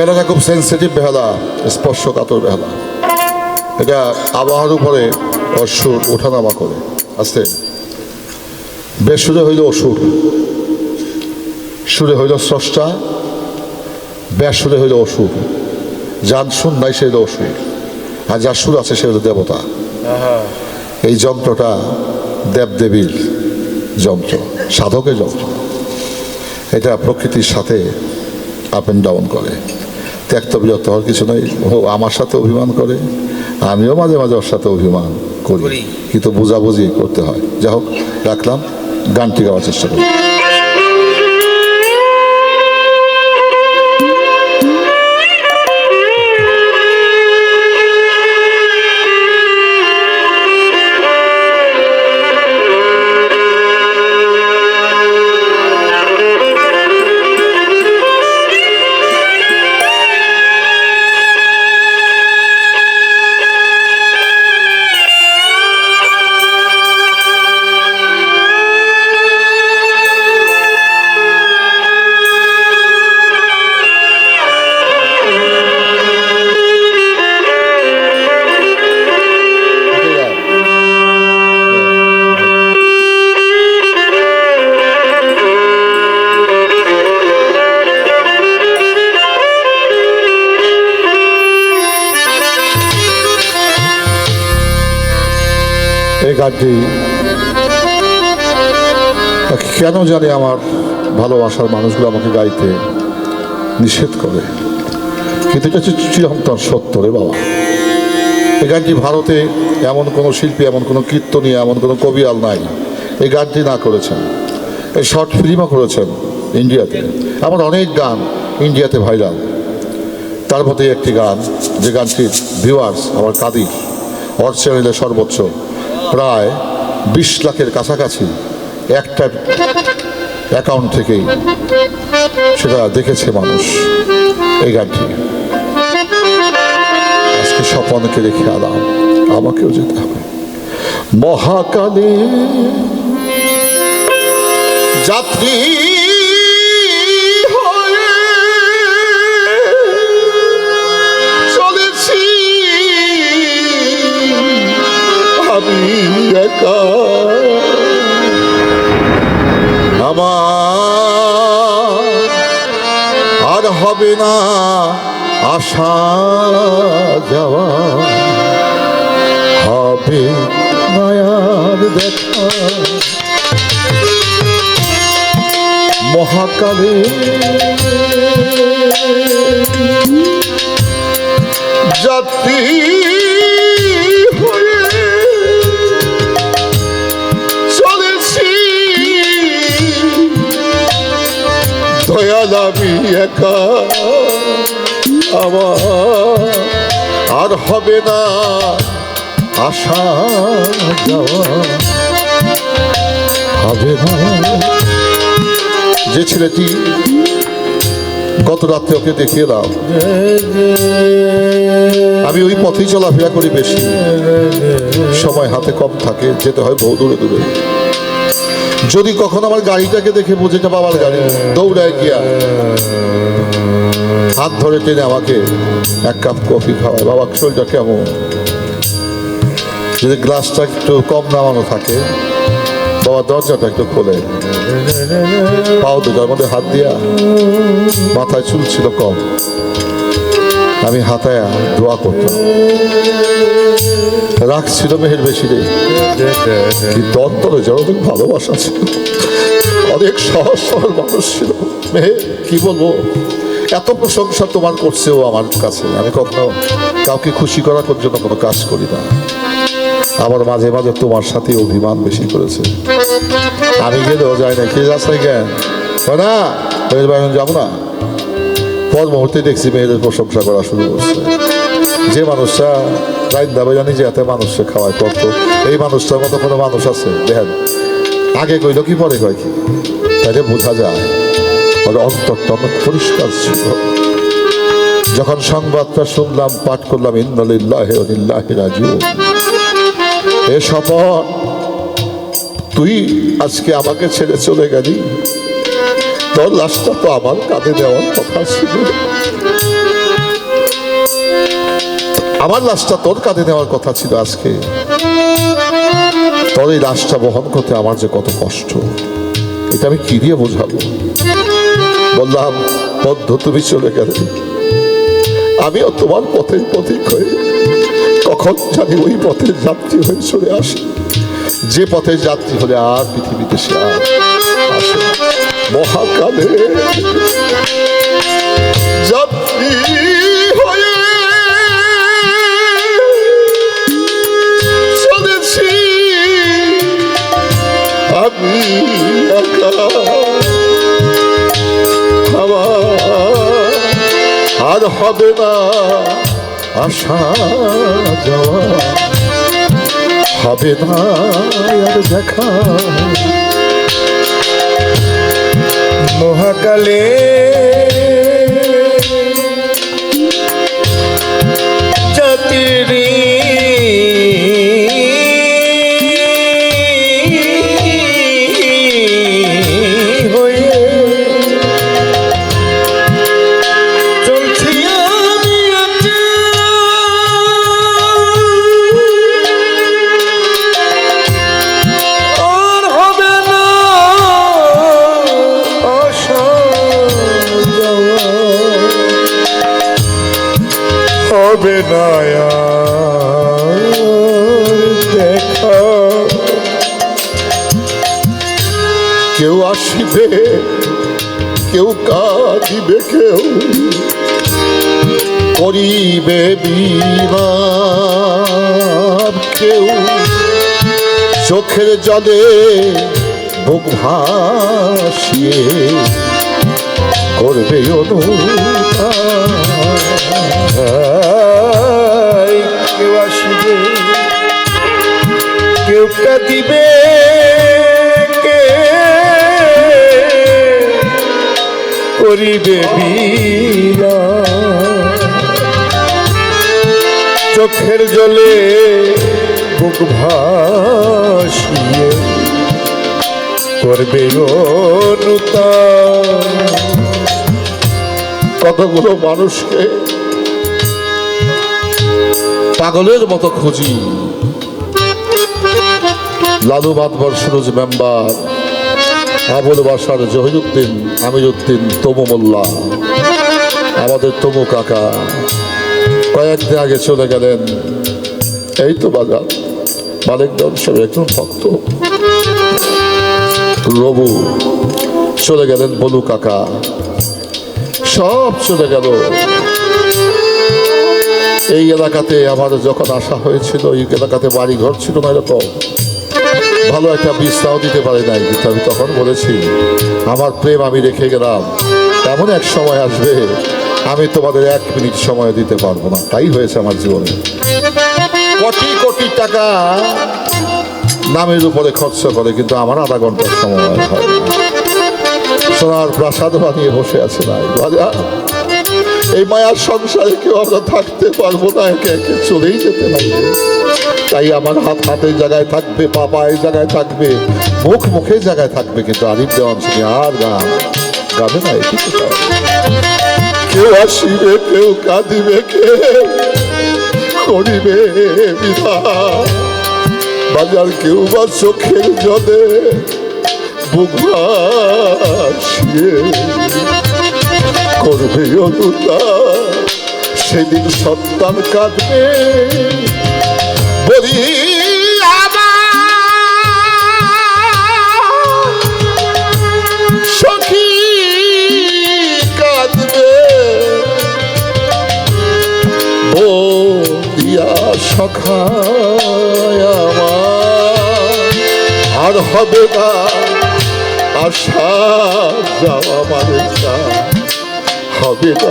বেহালাটা খুব সেন্সিটিভ বেহালা স্পর্শকাতর বেহালা। এটা আবহাওয়ার উপরে অসুর ওঠানামা করে। আস্তে বেসুরে হইল অসুর। সুরে হইল স্রষ্টা বেসুরে হইল অসুর। যার সুর নাই সে হইল অসুর। আর যার সুর আছে সে হইল দেবতা। এই যন্ত্রটা দেবদেবীর যন্ত্র সাধকের যন্ত্র। এটা প্রকৃতির সাথে আপ অ্যান্ড ডাউন করে। ত্যক্ত বিরক্ত হওয়ার কিছু নয় ও আমার সাথে অভিমান করে আমিও মাঝে মাঝে ওর সাথে অভিমান করি। করি। কিন্তু বোঝাবুঝি করতে হয়। যাই হোক রাখলাম। গানটি গাওয়ার চেষ্টা করি কেন জানি আমার ভালোবাসার মানুষগুলো আমাকে গাইতে নিষেধ করে? কিন্তু এটা হচ্ছে চিরন্তন সত্য রে বাবা। এই গানটি ভারতে এমন কোনো শিল্পী, এমন কোনো কীর্তনী এমন কোনো কবিয়াল নাই। এই গানটি না করেছেন। এই শর্ট ফিল্মও করেছেন ইন্ডিয়াতে। আমার অনেক গান ইন্ডিয়াতে ভাইরাল। তার মধ্যে একটি গান, যে গানটির ভিউয়ার্স আমার কাদির অর চ্যানেলে সর্বোচ্চ, প্রায় বিশ লাখের কাছাকাছি একটা অ্যাকাউন্ট থেকেই সেটা দেখেছে মানুষ এই গানটি। আজকে স্বপনকে রেখে আলাম, আমাকেও যেতে হবে। মহাকালে যাত্রী চলেছি। আমি একা আমার আর হবে না আসা যাওয়া। হবে মায়ার দেখা। মহাকালে যাত্রী আমি একা। আমার আর হবে না আশা হবে না। যে ছেলেটি গত রাত্রে ওকে দেখিয়ে দাও আমি ওই পথেই চলাফেরা করি বেশি। সময় হাতে কম থাকে, যেতে হয় বহু দূরে দূরে। যদি কখন আমার গাড়িটাকে দেখে বুঝে এটা বাবার গাড়ি, দৌড়ায় গিয়া। হাত ধরে টেনে আমাকে এক কাপ কফি খাওয়ায়, বাবা, শরীরটা কেমন? যদি গ্লাসটা একটু কম নামানো থাকে, বাবা, দরজাটা একটু খোলে। পাও দুটার মধ্যে হাত দিয়া মাথায় চুল ছিল কম। আমি হাতায় দোয়া করতাম। রাগ ছিল মেহের বেশি রে। কিন্তু অন্তরে ভালোবাসা ছিল। অনেক সহজ সরল মানুষ ছিল। মেহে কি বলব? এত প্রশংসা তোমার করছে ও আমার কাছে। আমি কখনো কাউকে খুশি করার জন্য কোনো কাজ করি না। আবার মাঝে মাঝে তোমার সাথে অভিমান বেশি করেছে। আমি গেলেও যাই না। কে যাচ্ছে হয় না? বাগান যাব না? পর মুহূর্তে দেখছি মেয়েদের প্রশংসা করা শুরু করছে। যে মানুষটা রাইন দাবে জানি যে এত মানুষকে খাওয়ায় করতো এই মানুষটার মতো কোনো মানুষ আছে? দেখেন, আগে কইল কি, পরে কয় কি? তাইলে বোঝা যায় ওর অন্তরটা অনেক পরিষ্কার ছিল। যখন সংবাদটা শুনলাম, পাঠ করলাম ইন্দালিল্লাহ রাজু এ শপথ তুই আজকে আমাকে ছেড়ে চলে গেলি? তোর লাশটা তো আমার কাঁধে দেওয়ার কথা ছিল। আমার লাশটা তোর কাঁধে নেওয়ার কথা ছিল আজকে। তোর এই লাশটা বহন করতে আমার যে কত কষ্ট। এটা আমি কি দিয়ে বোঝাবো? বললাম বদ্ধ তুমি চলে গেলে। আমিও তোমার পথের পথিক হয়ে, কখন জানি ওই পথের যাত্রী হয়ে চলে আসি। যে পথের যাত্রী হলে আর পৃথিবীতে সে আর। মহাকালে আর হবে না আসা যাওয়া। হবে না আর দেখা। মহাকালে হবে না দেখা কেউ আসিবে, কেউ কাঁদিবে, কেউ করিবে বিমান কেউ চোখের জলে বুক ভাসিয়ে করবে অনুতাপ। কেউ কাঁদিবে কে? করিবে চোখের জলে বুক ভাসিয়ে করবে অনুতাপ কতগুলো মানুষকে পাগলের মতো খুঁজি। লালু মাতবর সুরজ মেম্বার আবুল বাসার জহিরুদ্দিন, আমিরুদ্দিন, তমু মোল্লা, আমাদের তমু কাকা। কয়েকদিন আগে চলে গেলেন। এই তো বাজার মালিক সব একজন ভক্ত। রবু, চলে গেলেন বলু কাকা। সব চলে গেল। এই এলাকাতে আমার যখন আসা হয়েছিল, এই এলাকাতে বাড়ি ঘর ছিল না এরকম। ভালো একটা বিশ্রাও দিতে পারে নাই, কিন্তু আমি তখন বলেছি, আমার প্রেম আমি রেখে গেলাম। এমন এক সময় আসবে, আমি তোমাদের এক মিনিট সময় দিতে পারব না। তাই হয়েছে আমার জীবনে। কোটি কোটি টাকা নামের উপরে খরচ করে, কিন্তু আমার আধা ঘণ্টার সময় হয়। সোনার প্রাসাদ বানিয়ে বসে আছে নাই বাজার এই মায়ার সংসারে কেউ আমরা থাকতে পারব না, একে একে চলেই যেতে লাগবে তাই আমার হাত হাতের জায়গায় থাকবে পা পায়ের জায়গায় থাকবে, মুখ মুখের জায়গায় থাকবে, কিন্তু আরিফ দেওয়ান সিং আর গান গাবে না কেউ আসিবে, কেউ কাঁদিবে কেউ করিবে বাজার কেউ বা চোখের জলে করবে অনুতা সেদিন সন্তান কাঁদবে বলি সখী কাঁদবে। ও দিয়া সখায় আর হবে না আশা যাওয়া মানুষা হবে না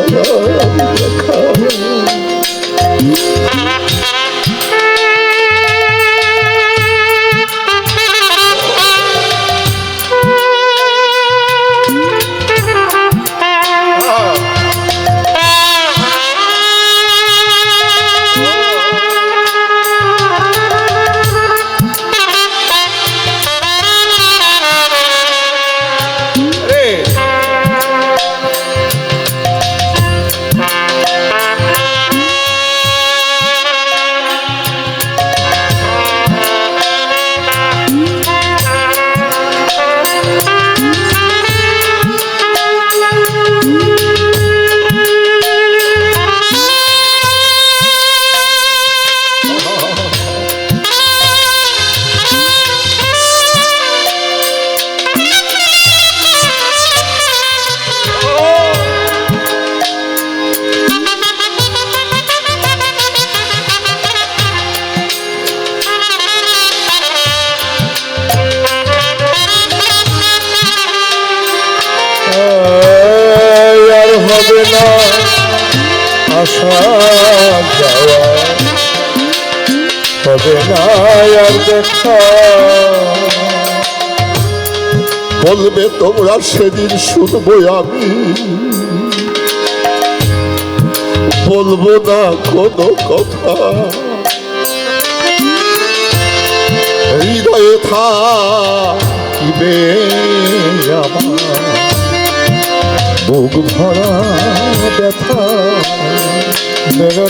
বলবে তোমরা সেদিন শুনব আমি। বলব না কোনো কথা। হৃদয়ে থাকিবে আমার বুক ভরা ব্যথা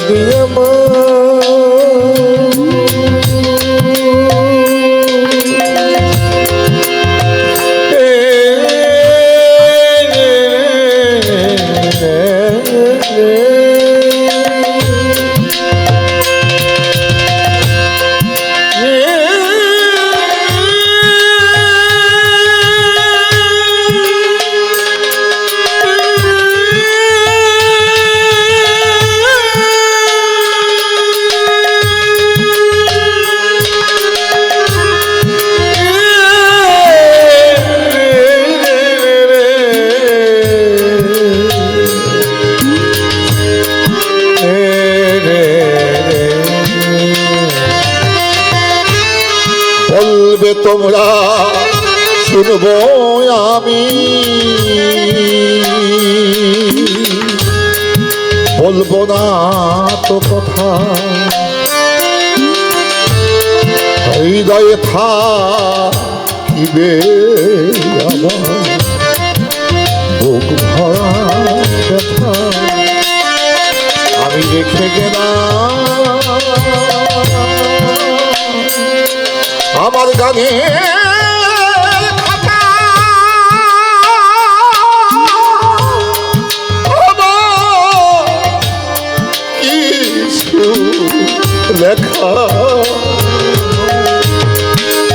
দিয়ে বলবে বলব না তো কথা। হৃদয়ে থাকিবে বুক ভরা ব্যথা। আমি রেখে গেলাম। আমার গানে লেখা।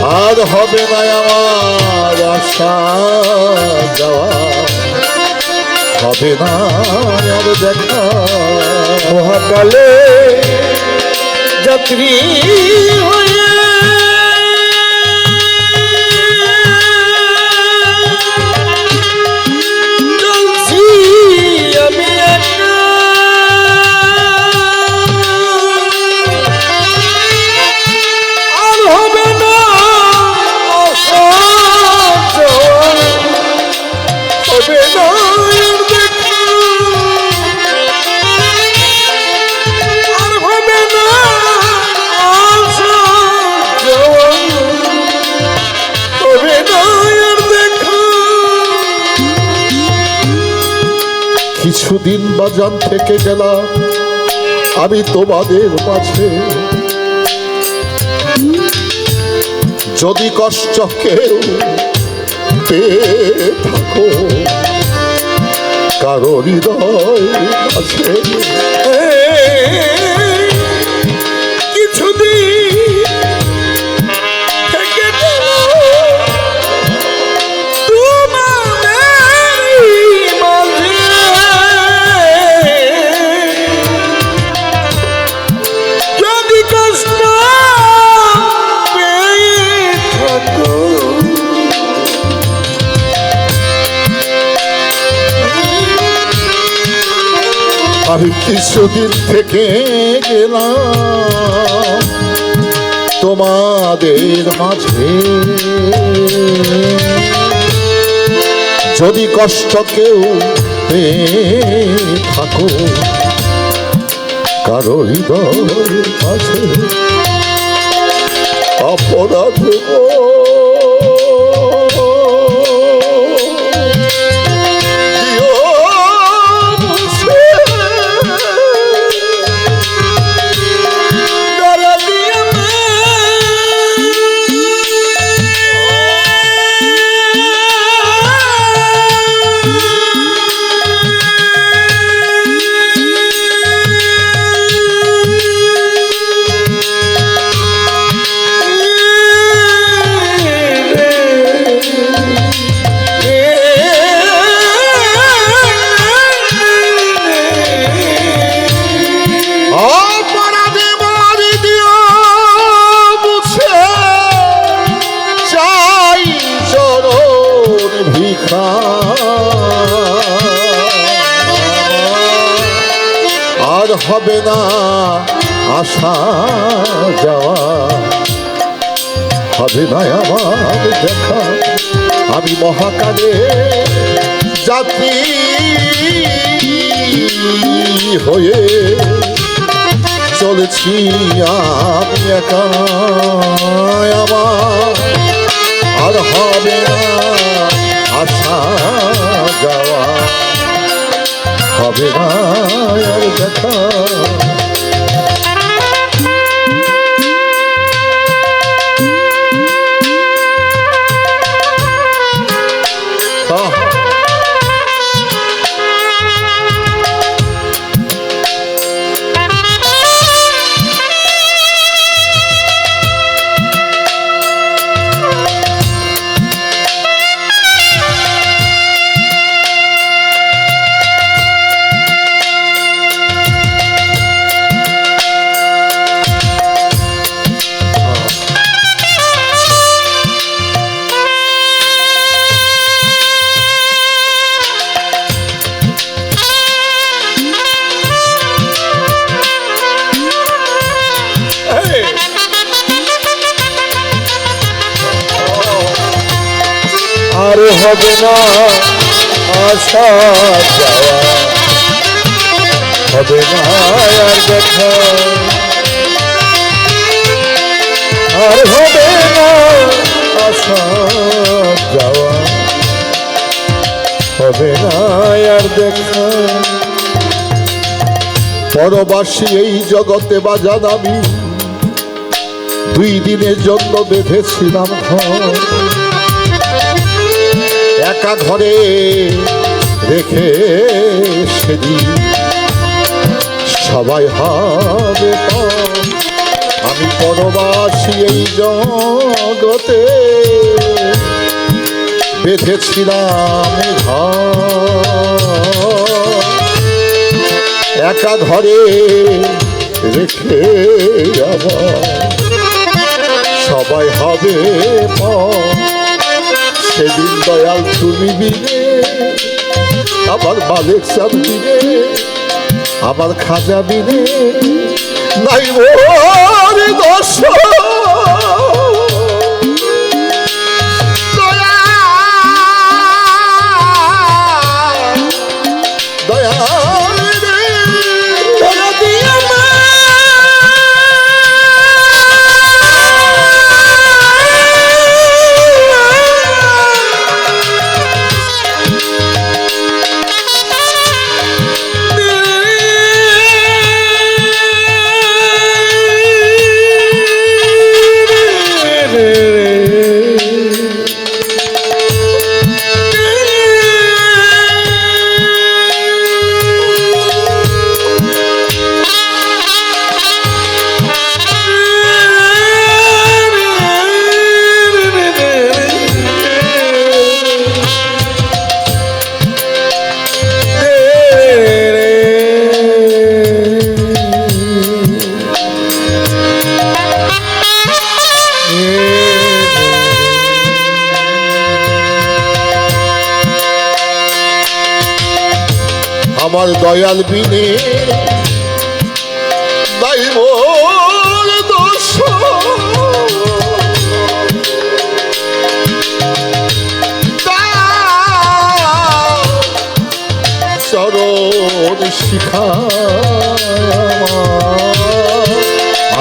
আর হবে না আমার আশা যাওয়া। হবে না আর দেখা। মহাকালে যাত্রী কিছুদিন বাজান থেকে গেলাম। আমি তোমাদের মাঝে। যদি কষ্ট কেউ থাকো কারও হৃদয় আছে। কিছুদিন কিছুদিন থেকে গেলাম তোমাদের মাঝে। যদি কষ্ট কেউ থাকো কারও হৃদয়ের মাঝে অপরাধ না আমার দেখা। আমি মহাকালে জাতি হয়ে চলেছি। আমি একা আর হবে না আসা যাওয়া। হবে না দেখা। যাওয়া হবে না আর দেখা আর হবে না আসা যাওয়া হবে না দেখা পরবাসী এই জগতে বাজান আমি, দুই দিনের জন্য বেঁধেছিলাম ঘর। একা ঘরে রেখে সেদিন সবাই হবে আমি পরবাসী এই জগতে বেঁধেছিলাম একা ঘরে রেখে সবাই হবে সেদিন দয়াল তুমি বিনে আমার মালিক চাঁদ বিনে আমার খাজা বিনে। নাই মোর দোষ নাই মোর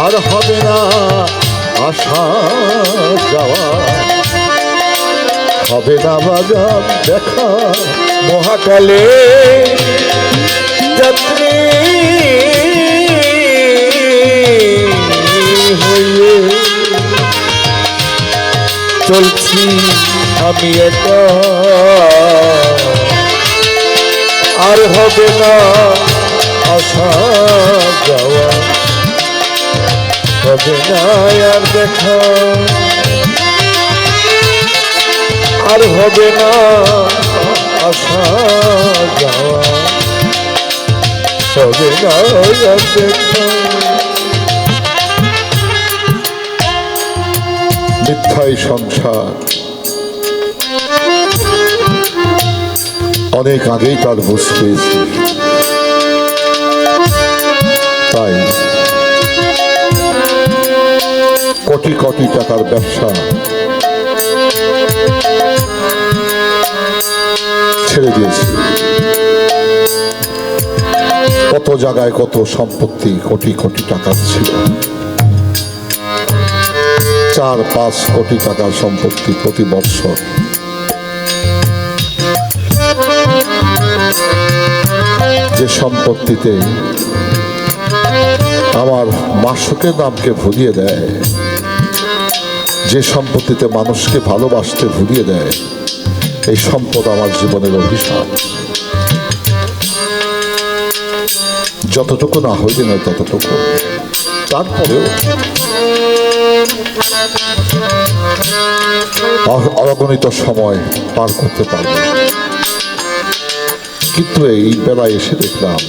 আর হবে না আশা যাওয়া। হবে না বাজার দেখা মহাকালে। যাত্রী হইয়ে চলছি আমি আর হবে না আসা যাওয়া। হবে না আর দেখা। আর হবে না আসা যাওয়া। হবে না আর দেখা। মিথ্যাই সংসার। অনেক আগেই তার বুঝ পেয়েছি। তাই কোটি কোটি টাকার ব্যবসা ছেড়ে দিয়েছি। কত জায়গায় কত সম্পত্তি কোটি কোটি টাকার ছিল। চার পাঁচ কোটি টাকার সম্পত্তি প্রতি বৎসর যে সম্পত্তিতে আমার মাসকের নামকে ভুলিয়ে দেয়, যে সম্পত্তিতে মানুষকে ভালোবাসতে ভুলিয়ে দেয়, এই সম্পদ আমার জীবনের অভিশাপ। যতটুকু না হইলে নয় ততটুকু। তারপরেও অগণিত সময় পার করতে পারবে। কিন্তু এই বেলায় এসে দেখলাম,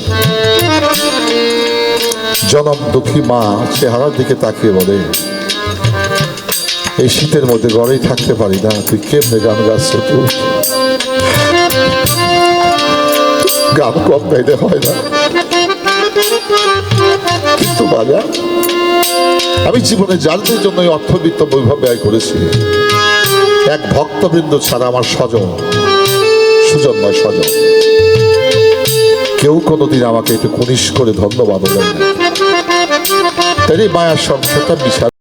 জনম দুঃখী মা চেহারার দিকে তাকিয়ে বলে, এই শীতের মধ্যে ঘরেই থাকতে পারি না, তুই কেমনে গান গাচ্ছে তুই? গান কম গাইতে হয় না। কিন্তু বাজা আমি জীবনে জানতে জন্য অর্থবিত্ত বৈভব ব্যয় করেছি। এক ভক্তবৃন্দ ছাড়া আমার স্বজন সুজন নয় স্বজন। কেউ কোনোদিন আমাকে একটু কুনিশ করে ধন্যবাদ তাই মায়ার সংসারটা বিশাল